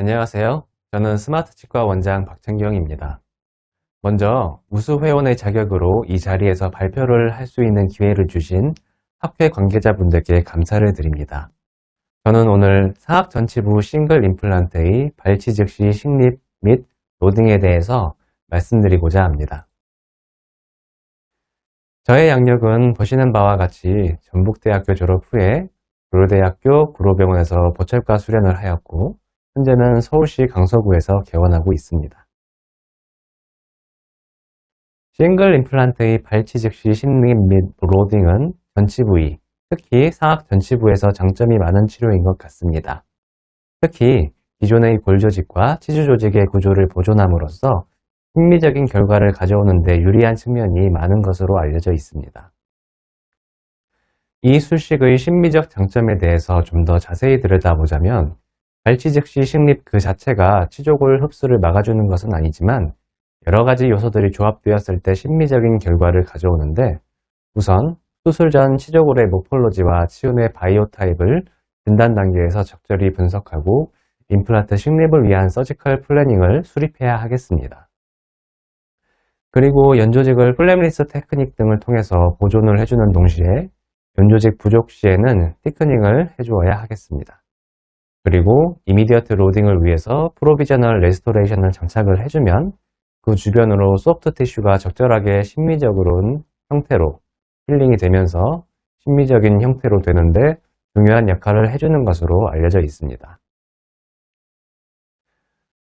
안녕하세요. 저는 스마트 치과 원장 박찬경입니다. 먼저 우수회원의 자격으로 이 자리에서 발표를 할 수 있는 기회를 주신 학회 관계자분들께 감사를 드립니다. 저는 오늘 사학전치부 싱글 임플란트의 발치 즉시 식립 및 로딩에 대해서 말씀드리고자 합니다. 저의 양력은 보시는 바와 같이 전북대학교 졸업 후에 구로대학교 구로병원에서 보철과 수련을 하였고 현재는 서울시 강서구에서 개원하고 있습니다. 싱글 임플란트의 발치 즉시 식립 및 로딩은 전치 부위, 특히 상악 전치 부에서 장점이 많은 치료인 것 같습니다. 특히 기존의 골 조직과 치주 조직의 구조를 보존함으로써 흥미적인 결과를 가져오는 데 유리한 측면이 많은 것으로 알려져 있습니다. 이 술식의 심미적 장점에 대해서 좀 더 자세히 들여다보자면 발치 즉시 식립 그 자체가 치조골 흡수를 막아주는 것은 아니지만 여러 가지 요소들이 조합되었을 때 심미적인 결과를 가져오는데 우선 수술 전 치조골의 모폴로지와 치운의 바이오 타입을 진단 단계에서 적절히 분석하고 임플란트 식립을 위한 서지컬 플래닝을 수립해야 하겠습니다. 그리고 연조직을 플레미리스 테크닉 등을 통해서 보존을 해주는 동시에 연조직 부족 시에는 티크닝을 해주어야 하겠습니다. 그리고 이미디어트 로딩을 위해서 프로비저널 레스토레이션을 장착을 해주면 그 주변으로 소프트 티슈가 적절하게 심미적으로는 형태로 힐링이 되면서 심미적인 형태로 되는데 중요한 역할을 해주는 것으로 알려져 있습니다.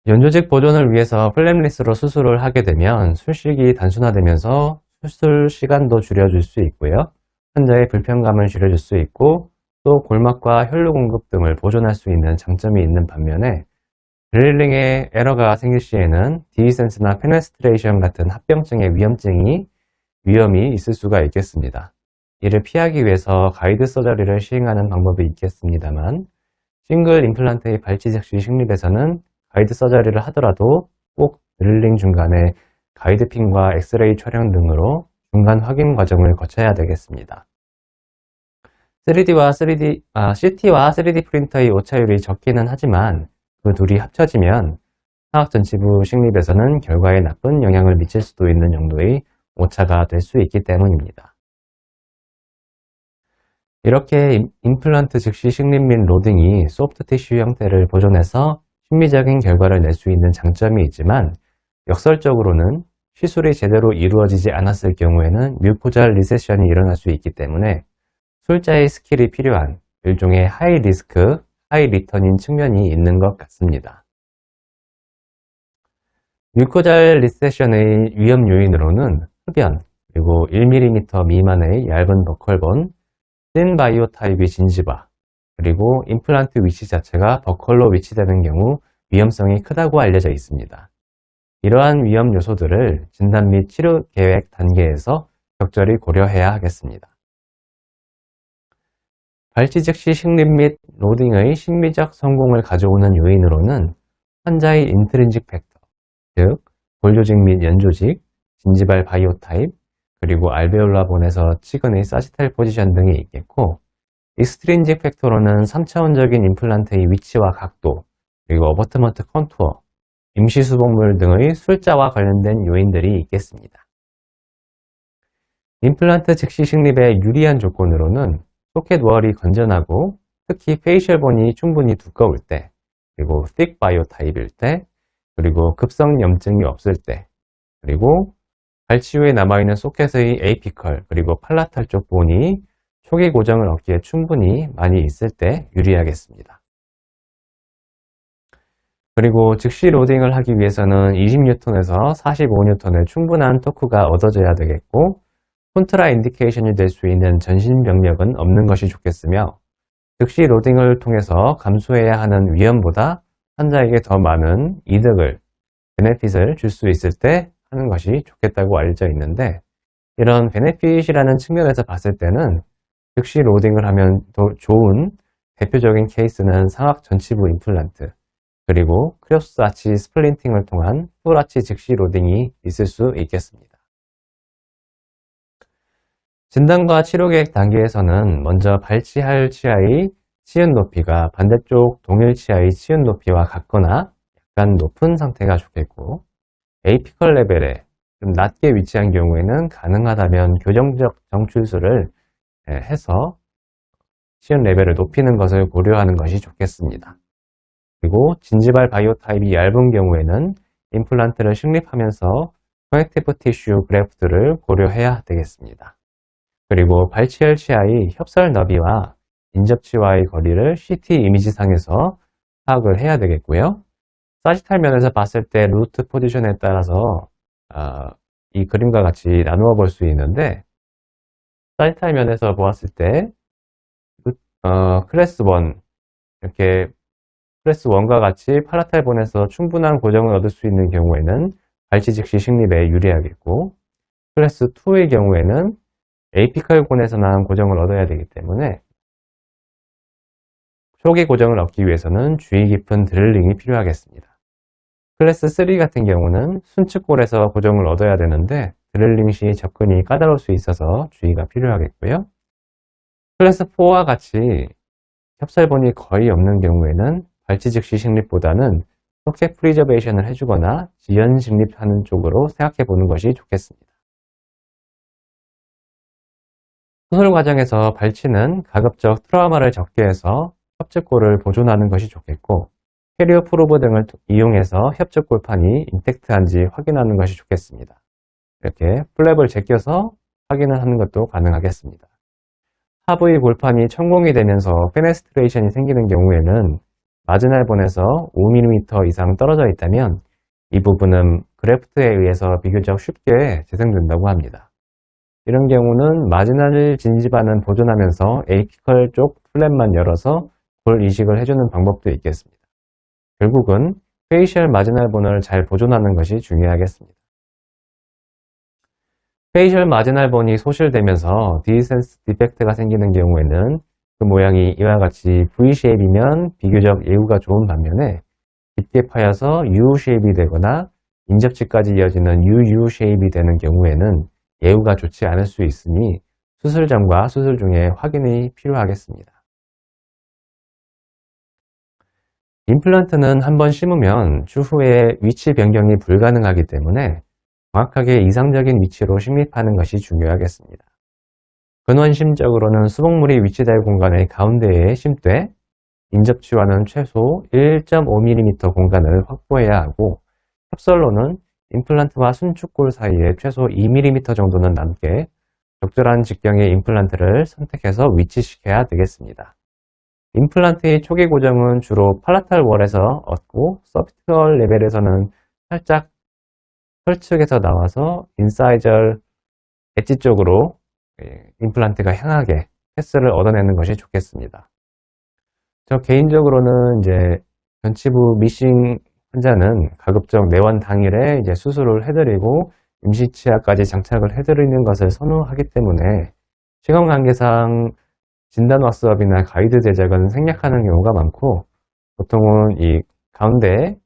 연조직 보존을 위해서 플랩리스로 수술을 하게 되면 술식이 단순화되면서 수술 시간도 줄여줄 수 있고요. 환자의 불편감을 줄여줄 수 있고 또 골막과 혈류 공급 등을 보존할 수 있는 장점이 있는 반면에 드릴링에 에러가 생길 시에는 디센스나 페네스트레이션 같은 합병증의 위험증이 위험이 있을 수가 있겠습니다. 이를 피하기 위해서 가이드 서저리를 시행하는 방법이 있겠습니다만 싱글 임플란트의 발치 즉시 식립에서는 가이드 서저리를 하더라도 꼭 드릴링 중간에 가이드핀과 엑스레이 촬영 등으로 중간 확인 과정을 거쳐야 되겠습니다. 3D와 3D, 아, CT와 3D 프린터의 오차율이 적기는 하지만 그 둘이 합쳐지면 화학 전치부 식립에서는 결과에 나쁜 영향을 미칠 수도 있는 정도의 오차가 될 수 있기 때문입니다. 이렇게 임플란트 즉시 식립 및 로딩이 소프트 티슈 형태를 보존해서 심미적인 결과를 낼 수 있는 장점이 있지만 역설적으로는 시술이 제대로 이루어지지 않았을 경우에는 뮤코잘 리세션이 일어날 수 있기 때문에 술자의 스킬이 필요한 일종의 하이 리스크, 하이 리턴인 측면이 있는 것 같습니다. 뮤코잘 리세션의 위험 요인으로는 흡연, 그리고 1mm 미만의 얇은 버컬본, 신 바이오 타입이 진지바, 그리고 임플란트 위치 자체가 버컬로 위치되는 경우 위험성이 크다고 알려져 있습니다. 이러한 위험 요소들을 진단 및 치료 계획 단계에서 적절히 고려해야 하겠습니다. 발치 즉시 식립 및 로딩의 심미적 성공을 가져오는 요인으로는 환자의 인트린직 팩터, 즉 골조직 및 연조직, 진지발 바이오 타입, 그리고 알베올라본에서 치근의 사지탈 포지션 등이 있겠고 익스트린직 팩터로는 3차원적인 임플란트의 위치와 각도, 그리고 어버트먼트 컨투어, 임시수복물 등의 술자와 관련된 요인들이 있겠습니다. 임플란트 즉시 식립의 유리한 조건으로는 소켓 월이 건전하고 특히 페이셜 본이 충분히 두꺼울 때, 그리고 thick 바이오 타입일 때, 그리고 급성 염증이 없을 때, 그리고 발치 후에 남아있는 소켓의 에이피컬, 그리고 팔라탈 쪽 본이 초기 고정을 얻기에 충분히 많이 있을 때 유리하겠습니다. 그리고 즉시 로딩을 하기 위해서는 20N에서 45N의 충분한 토크가 얻어져야 되겠고 콘트라 인디케이션이 될 수 있는 전신 병력은 없는 것이 좋겠으며 즉시 로딩을 통해서 감수해야 하는 위험보다 환자에게 더 많은 이득을, 베네핏을 줄 수 있을 때 하는 것이 좋겠다고 알려져 있는데 이런 베네핏이라는 측면에서 봤을 때는 즉시 로딩을 하면 더 좋은 대표적인 케이스는 상악 전치부 임플란트 그리고 크로스 아치 스플린팅을 통한 풀 아치 즉시 로딩이 있을 수 있겠습니다. 진단과 치료 계획 단계에서는 먼저 발치할 치아의 치은 높이가 반대쪽 동일치하의 치은 높이와 같거나 약간 높은 상태가 좋겠고 에이피컬 레벨에 좀 낮게 위치한 경우에는 가능하다면 교정적 정출술을 예, 해서 치은 레벨을 높이는 것을 고려하는 것이 좋겠습니다. 그리고 진지발 바이오 타입이 얇은 경우에는 임플란트를 식립하면서 커넥티브 티슈 그래프트를 고려해야 되겠습니다. 그리고 발치혈치아의 협설 너비와 인접치와의 거리를 CT 이미지상에서 파악을 해야 되겠고요. 사지탈 면에서 봤을 때 루트 포지션에 따라서 어, 이 그림과 같이 나누어 볼 수 있는데 사지탈 면에서 보았을 때 어, 클래스 1 이렇게 클래스 1과 같이 파라탈본에서 충분한 고정을 얻을 수 있는 경우에는 발치 즉시 식립에 유리하겠고 클래스 2의 경우에는 나온 고정을 얻어야 되기 때문에 초기 고정을 얻기 위해서는 주의 깊은 드릴링이 필요하겠습니다. 클래스 3 같은 경우는 순측골에서 고정을 얻어야 되는데 드릴링 시 접근이 까다로울 수 있어서 주의가 필요하겠고요. 클래스 4와 같이 협설본이 거의 없는 경우에는 발치 즉시 식립보다는 소켓 프리저베이션을 해주거나 지연 식립하는 쪽으로 생각해 보는 것이 좋겠습니다. 수술 과정에서 발치는 가급적 트라우마를 적게 해서 협적골을 보존하는 것이 좋겠고 페리오 프로브 등을 이용해서 협적골판이 인텍트한지 확인하는 것이 좋겠습니다. 이렇게 플랩을 제껴서 확인을 하는 것도 가능하겠습니다. 하부의 골판이 천공이 되면서 페네스트레이션이 생기는 경우에는 마지날본에서 5mm 이상 떨어져 있다면 이 부분은 그래프트에 의해서 비교적 쉽게 재생된다고 합니다. 이런 경우는 마지날 진지반은 보존하면서 에이피컬 쪽 플랩만 열어서 골 이식을 해주는 방법도 있겠습니다. 결국은 페이셜 마지날본을 잘 보존하는 것이 중요하겠습니다. 페이셜 마지날본이 소실되면서 디센스 디펙트가 생기는 경우에는 그 모양이 이와 같이 V-쉐입이면 비교적 예후가 좋은 반면에 깊게 파여서 U-쉐입이 되거나 인접치까지 이어지는 UU-쉐입이 되는 경우에는 예후가 좋지 않을 수 있으니 수술 전과 수술 중에 확인이 필요하겠습니다. 임플란트는 한번 심으면 추후에 위치 변경이 불가능하기 때문에 정확하게 이상적인 위치로 식립하는 것이 중요하겠습니다. 근원심적으로는 수복물이 위치될 공간의 가운데에 심되 인접치와는 최소 1.5mm 공간을 확보해야 하고 협설로는 임플란트와 순축골 사이에 최소 2mm 정도는 남게 적절한 직경의 임플란트를 선택해서 위치시켜야 되겠습니다. 임플란트의 초기 고정은 주로 팔라탈 월에서 얻고 서비트럴 레벨에서는 살짝 혈측에서 나와서 인사이절 엣지 쪽으로 예, 임플란트가 향하게 패스를 얻어내는 것이 좋겠습니다. 저 개인적으로는 이제 변치부 미싱 환자는 가급적 내원 당일에 이제 수술을 해드리고 임시치아까지 장착을 해드리는 것을 선호하기 때문에 시간 관계상 진단 왁스업이나 가이드 제작은 생략하는 경우가 많고 보통은 이 가운데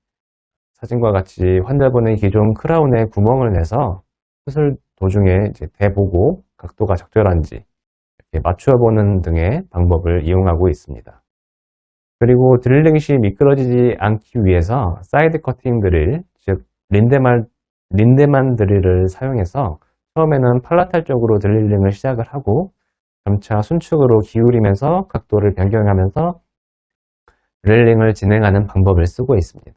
사진과 같이 환자분의 기존 크라운에 구멍을 내서 수술 도중에 이제 대보고 각도가 적절한지 맞추어 보는 등의 방법을 이용하고 있습니다. 그리고 드릴링 시 미끄러지지 않기 위해서 사이드 커팅 드릴, 즉 린데만, 린데만 드릴을 사용해서 처음에는 팔라탈 쪽으로 드릴링을 시작을 하고 점차 순축으로 기울이면서 각도를 변경하면서 드릴링을 진행하는 방법을 쓰고 있습니다.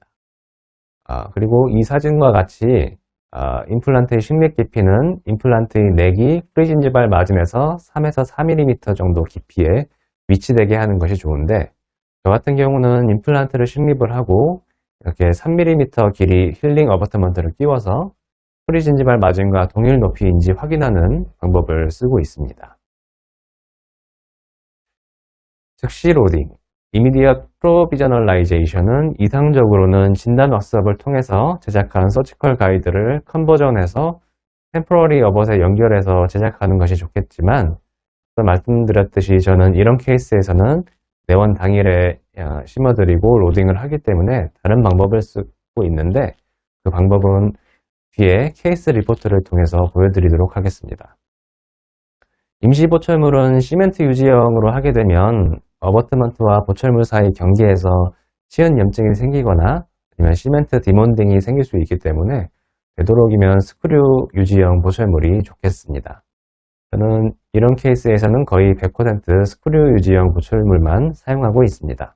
아, 그리고 이 사진과 같이 아, 임플란트의 식맥 깊이는 임플란트의 내기 프리진지발 맞음에서 3에서 4mm 정도 깊이에 위치되게 하는 것이 좋은데 저 같은 경우는 임플란트를 식립을 하고 이렇게 3mm 길이 힐링 어버트먼트를 끼워서 프리 진지발 맞음과 동일 높이인지 확인하는 방법을 쓰고 있습니다. 즉시 로딩, 이미디어 프로비저널라이제이션은 이상적으로는 진단 왁스업을 통해서 제작한 서치컬 가이드를 컨버전해서 템포러리 어벗에 연결해서 제작하는 것이 좋겠지만 말씀드렸듯이 저는 이런 케이스에서는 내원 당일에 어, 심어드리고 로딩을 하기 때문에 다른 방법을 쓰고 있는데 그 방법은 뒤에 케이스 리포트를 통해서 보여드리도록 하겠습니다. 임시 보철물은 시멘트 유지형으로 하게 되면 어버트먼트와 보철물 사이 경계에서 치은 염증이 생기거나 아니면 시멘트 디몬딩이 생길 수 있기 때문에 되도록이면 스크류 유지형 보철물이 좋겠습니다. 저는 이런 케이스에서는 거의 100% 스크류 유지형 보철물만 사용하고 있습니다.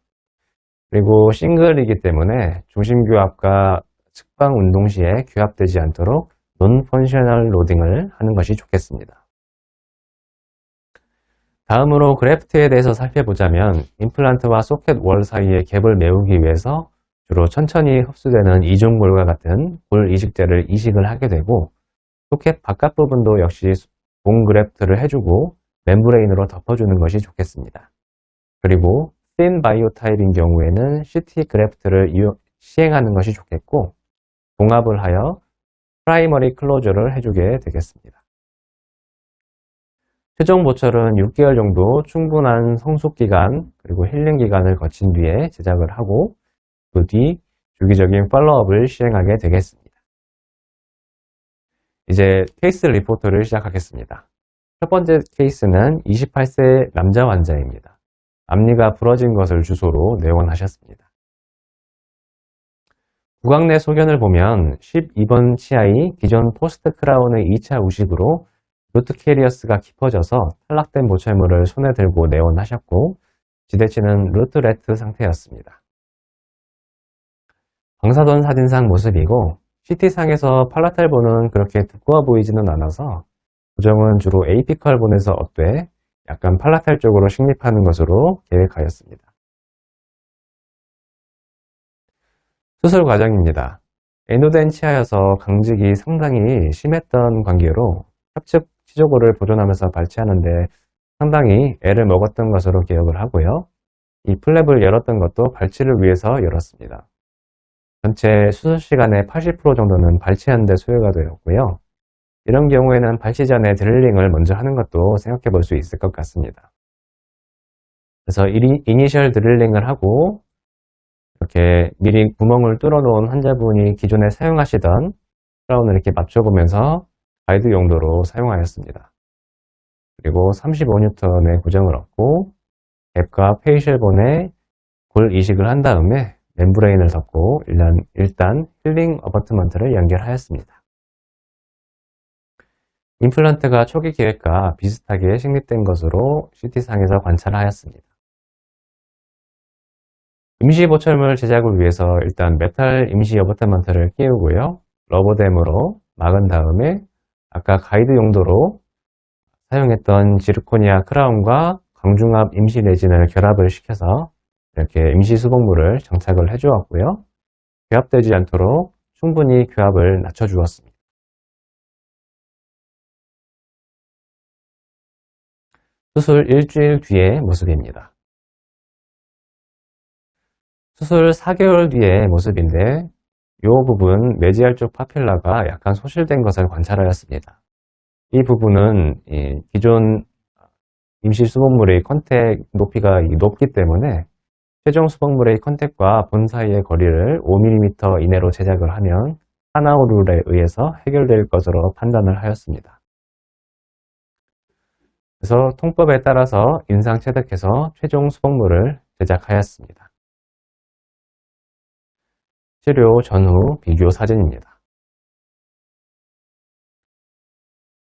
그리고 싱글이기 때문에 중심 규합과 측방 운동 시에 규합되지 않도록 논 펀셔널 로딩을 하는 것이 좋겠습니다. 다음으로 그래프트에 대해서 살펴보자면 임플란트와 소켓 월 사이의 갭을 메우기 위해서 주로 천천히 흡수되는 이중골과 같은 골 이식제를 이식을 하게 되고 소켓 바깥 부분도 역시 본 그래프트를 해주고 멤브레인으로 덮어주는 것이 좋겠습니다. 그리고 thin 바이오 타입인 경우에는 CT 그래프트를 시행하는 것이 좋겠고 봉합을 하여 프라이머리 클로저를 해주게 되겠습니다. 최종 보철은 6개월 정도 충분한 성숙 기간 그리고 힐링 기간을 거친 뒤에 제작을 하고 그 뒤 주기적인 팔로업을 시행하게 되겠습니다. 이제 케이스 리포트를 시작하겠습니다. 첫 번째 케이스는 28세 남자 환자입니다. 앞니가 부러진 것을 주소로 내원하셨습니다. 구강 내 소견을 보면 12번 치아이 기존 포스트 크라운의 2차 우식으로 루트 캐리어스가 깊어져서 탈락된 보철물을 손에 들고 내원하셨고 지대치는 루트 레트 상태였습니다. 방사선 사진상 모습이고 CT상에서 팔라탈본은 그렇게 두꺼워 보이지는 않아서 고정은 주로 에이피컬본에서 어때 약간 팔라탈 쪽으로 식립하는 것으로 계획하였습니다. 수술 과정입니다. 에노덴 치아여서 강직이 상당히 심했던 관계로 협측 치조골을 보존하면서 발치하는데 상당히 애를 먹었던 것으로 기억을 하고요. 이 플랩을 열었던 것도 발치를 위해서 열었습니다. 전체 수술 시간의 80% 정도는 발치하는 데 소요가 되었고요. 이런 경우에는 발치 전에 드릴링을 먼저 하는 것도 생각해 볼 수 있을 것 같습니다. 그래서 이니셜 드릴링을 하고 이렇게 미리 구멍을 뚫어 놓은 환자분이 기존에 사용하시던 크라운을 이렇게 맞춰보면서 가이드 용도로 사용하였습니다. 그리고 35N의 고정을 얻고 앱과 페이셜본에 골 이식을 한 다음에 멤브레인을 덮고 일단, 일단 힐링 어버트먼트를 연결하였습니다. 임플란트가 초기 계획과 비슷하게 식립된 것으로 CT상에서 관찰하였습니다. 임시 보철물 제작을 위해서 일단 메탈 임시 어버트먼트를 끼우고요. 러버댐으로 막은 다음에 아까 가이드 용도로 사용했던 지르코니아 크라운과 광중압 임시 레진을 결합을 시켜서 이렇게 임시 수복물을 장착을 해 주었고요. 교합되지 않도록 충분히 교합을 낮춰 주었습니다. 수술 일주일 뒤의 모습입니다. 수술 4개월 뒤의 모습인데 이 부분 매지알 쪽 파필라가 약간 소실된 것을 관찰하였습니다. 이 부분은 기존 임시 수복물의 컨택 높이가 높기 때문에 최종 수복물의 컨택과 본 사이의 거리를 5mm 이내로 제작을 하면 하나우 룰에 의해서 해결될 것으로 판단을 하였습니다. 그래서 통법에 따라서 인상 체득해서 최종 수복물을 제작하였습니다. 치료 전후 비교 사진입니다.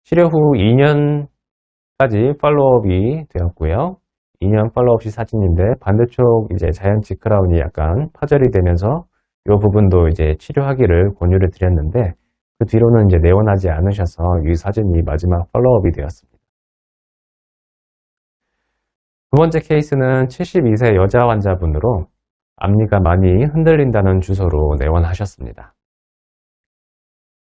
치료 후 2년까지 팔로업이 되었고요. 2년 팔로업 시 사진인데 반대쪽 이제 자연치 크라운이 약간 파절이 되면서 이 부분도 이제 치료하기를 권유를 드렸는데 그 뒤로는 이제 내원하지 않으셔서 이 사진이 마지막 팔로업이 되었습니다. 두 번째 케이스는 72세 여자 환자분으로 앞니가 많이 흔들린다는 주소로 내원하셨습니다.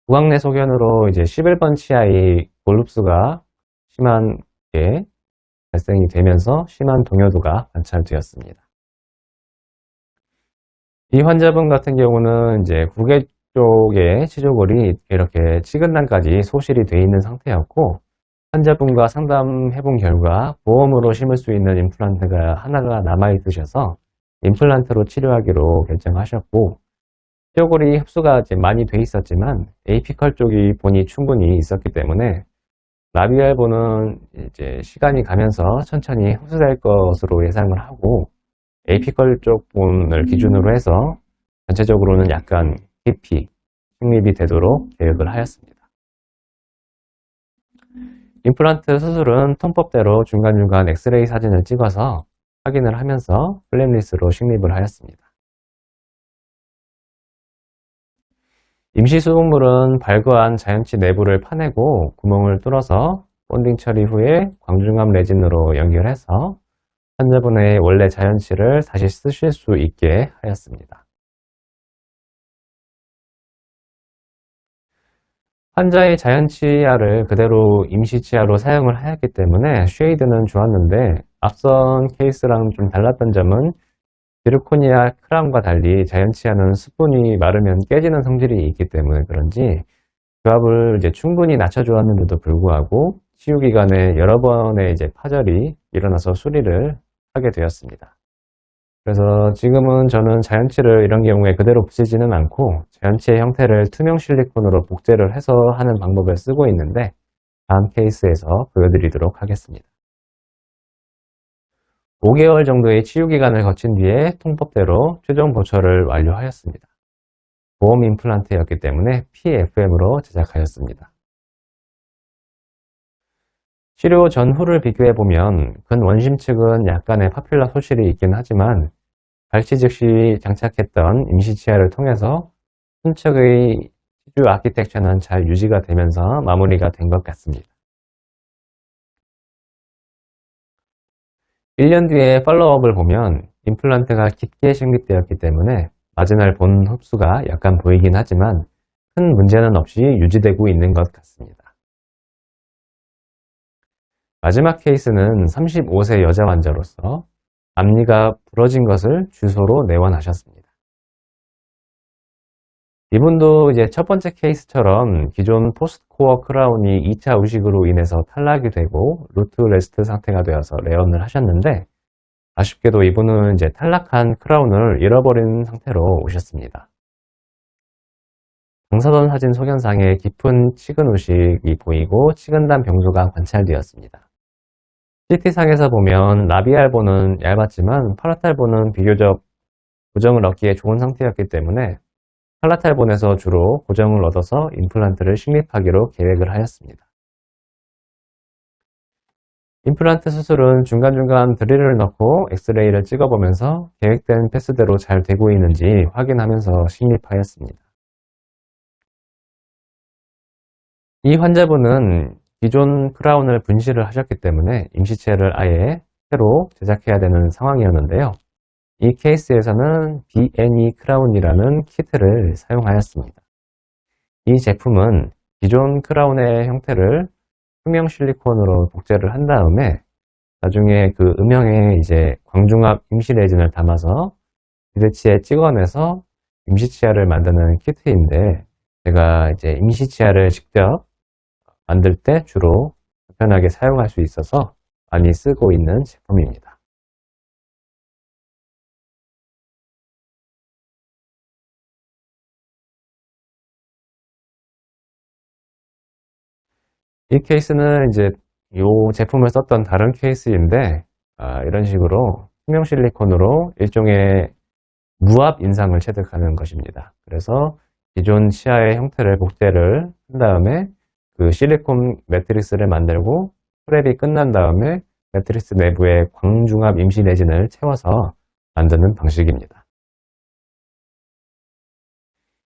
구강내 소견으로 이제 11번 치아의 볼룹스가 심하게 발생이 되면서 심한 동요도가 관찰되었습니다. 이 환자분 같은 경우는 이제 구개 쪽에 치조골이 이렇게 치근단까지 소실이 되어 있는 상태였고 환자분과 상담해 본 결과 보험으로 심을 수 있는 임플란트가 하나가 남아 있으셔서 임플란트로 치료하기로 결정하셨고 치조골이 흡수가 많이 돼 있었지만 에이피컬 쪽이 본이 충분히 있었기 때문에 라비알보는 이제 시간이 가면서 천천히 흡수될 것으로 예상을 하고 에이피컬 쪽 부분을 기준으로 해서 전체적으로는 약간 깊이 식립이 되도록 계획을 하였습니다. 임플란트 수술은 통법대로 중간중간 엑스레이 사진을 찍어서 확인을 하면서 플랩리스로 식립을 하였습니다. 임시 수분물은 발그한 자연치 내부를 파내고 구멍을 뚫어서 본딩 처리 후에 광중압 레진으로 연결해서 환자분의 원래 자연치를 다시 쓰실 수 있게 하였습니다. 환자의 자연치아를 그대로 임시치아로 사용을 하였기 때문에 쉐이드는 좋았는데 앞선 케이스랑 좀 달랐던 점은 비르코니아 크라운과 달리 자연치아는 스푼이 마르면 깨지는 성질이 있기 때문에 그런지 교합을 이제 충분히 낮춰주었는데도 불구하고 치유 기간에 여러 번의 이제 파절이 일어나서 수리를 하게 되었습니다. 그래서 지금은 저는 자연치를 이런 경우에 그대로 붙이지는 않고 자연치의 형태를 투명 실리콘으로 복제를 해서 하는 방법을 쓰고 있는데 다음 케이스에서 보여드리도록 하겠습니다. 5개월 정도의 치유 기간을 거친 뒤에 통법대로 최종 보철을 완료하였습니다. 보험 임플란트였기 때문에 PFM으로 제작하였습니다. 치료 전후를 비교해보면 근원심 측은 약간의 파퓰라 소실이 있긴 하지만 발치 즉시 장착했던 임시치아를 통해서 순측의 치주 아키텍처는 잘 유지가 되면서 마무리가 된 것 같습니다. 1년 뒤에 팔로업을 보면 임플란트가 깊게 식립되었기 때문에 마지날 본 흡수가 약간 보이긴 하지만 큰 문제는 없이 유지되고 있는 것 같습니다. 마지막 케이스는 35세 여자 환자로서 앞니가 부러진 것을 주소로 내원하셨습니다. 이분도 이제 첫 번째 케이스처럼 기존 포스트코어 크라운이 2차 우식으로 인해서 탈락이 되고 루트 레스트 상태가 되어서 레언을 하셨는데 아쉽게도 이분은 이제 탈락한 크라운을 잃어버린 상태로 오셨습니다. 방사선 사진 소견상에 깊은 치근 우식이 보이고 치근단 병조가 관찰되었습니다. CT상에서 보면 라비알보는 얇았지만 파라탈보는 비교적 고정을 얻기에 좋은 상태였기 때문에 팔라탈본에서 주로 고정을 얻어서 임플란트를 식립하기로 계획을 하였습니다. 임플란트 수술은 중간중간 드릴을 넣고 엑스레이를 찍어보면서 계획된 패스대로 잘 되고 있는지 확인하면서 식립하였습니다. 이 환자분은 기존 크라운을 분실을 하셨기 때문에 임시체를 아예 새로 제작해야 되는 상황이었는데요. 이 케이스에서는 BNE 크라운이라는 키트를 사용하였습니다. 이 제품은 기존 크라운의 형태를 투명 실리콘으로 복제를 한 다음에 나중에 그 음영에 이제 광중압 임시 레진을 담아서 비드치에 찍어내서 임시 치아를 만드는 키트인데 제가 이제 임시 치아를 직접 만들 때 주로 편하게 사용할 수 있어서 많이 쓰고 있는 제품입니다. 이 케이스는 이제 이 제품을 썼던 다른 케이스인데 아, 이런 식으로 투명 실리콘으로 일종의 무압 인상을 체득하는 것입니다. 그래서 기존 치아의 형태를 복제를 한 다음에 그 실리콘 매트리스를 만들고 프랩이 끝난 다음에 매트리스 내부에 광중압 임시 내진을 채워서 만드는 방식입니다.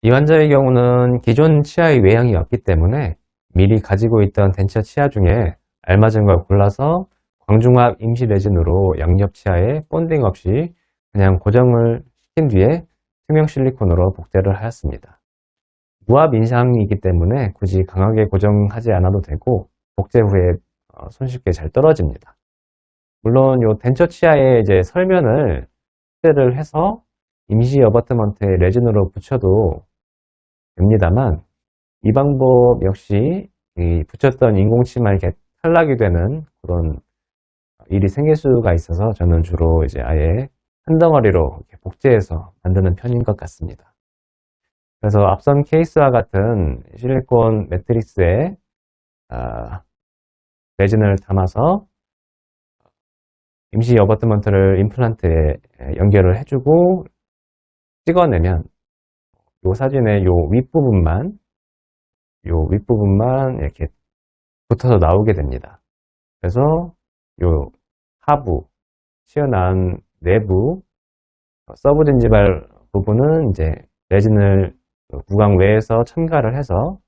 이 환자의 경우는 기존 치아의 외양이 없기 때문에 미리 가지고 있던 덴처 치아 중에 알맞은 걸 골라서 광중압 임시 레진으로 양옆 치아에 본딩 없이 그냥 고정을 시킨 뒤에 투명 실리콘으로 복제를 하였습니다. 무압 인상이기 때문에 굳이 강하게 고정하지 않아도 되고 복제 후에 어, 손쉽게 잘 떨어집니다. 물론 이 덴처 치아에 이제 설면을 복제를 해서 임시 어버트먼트에 레진으로 붙여도 됩니다만 이 방법 역시 붙였던 인공치마 이렇게 탈락이 되는 그런 일이 생길 수가 있어서 저는 주로 이제 아예 한 덩어리로 복제해서 만드는 편인 것 같습니다. 그래서 앞선 케이스와 같은 실리콘 매트리스에 아, 레진을 담아서 임시 어버트먼트를 임플란트에 연결을 해주고 찍어내면 이 사진의 요 윗부분만 요 윗부분만 이렇게 붙어서 나오게 됩니다. 그래서 요 하부 튀어나온 내부 서브 진지발 부분은 이제 레진을 구강 외에서 첨가를 해서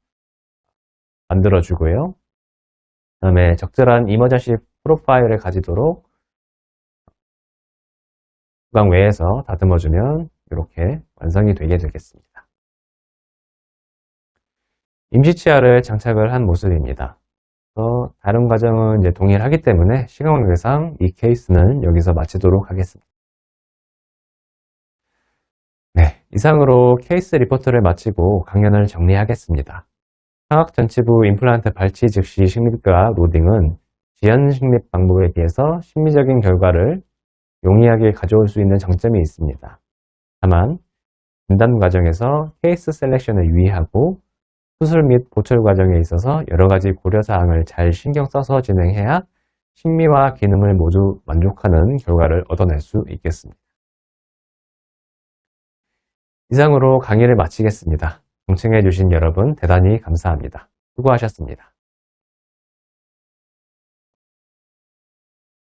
만들어 주고요. 그 다음에 적절한 이머전시 프로파일을 가지도록 구강 외에서 다듬어 주면 이렇게 완성이 되게 되겠습니다. 임시치아를 장착을 한 모습입니다. 어, 다른 과정은 이제 동일하기 때문에 시간 관계상 이 케이스는 여기서 마치도록 하겠습니다. 네, 이상으로 케이스 리포트를 마치고 강연을 정리하겠습니다. 상악 전치부 임플란트 발치 즉시 식립과 로딩은 지연 식립 방법에 비해서 심리적인 결과를 용이하게 가져올 수 있는 장점이 있습니다. 다만 진단 과정에서 케이스 셀렉션을 유의하고 수술 및 보철 과정에 있어서 여러 가지 고려사항을 잘 신경 써서 진행해야 심미와 기능을 모두 만족하는 결과를 얻어낼 수 있겠습니다. 이상으로 강의를 마치겠습니다. 동청해 주신 여러분 대단히 감사합니다. 수고하셨습니다.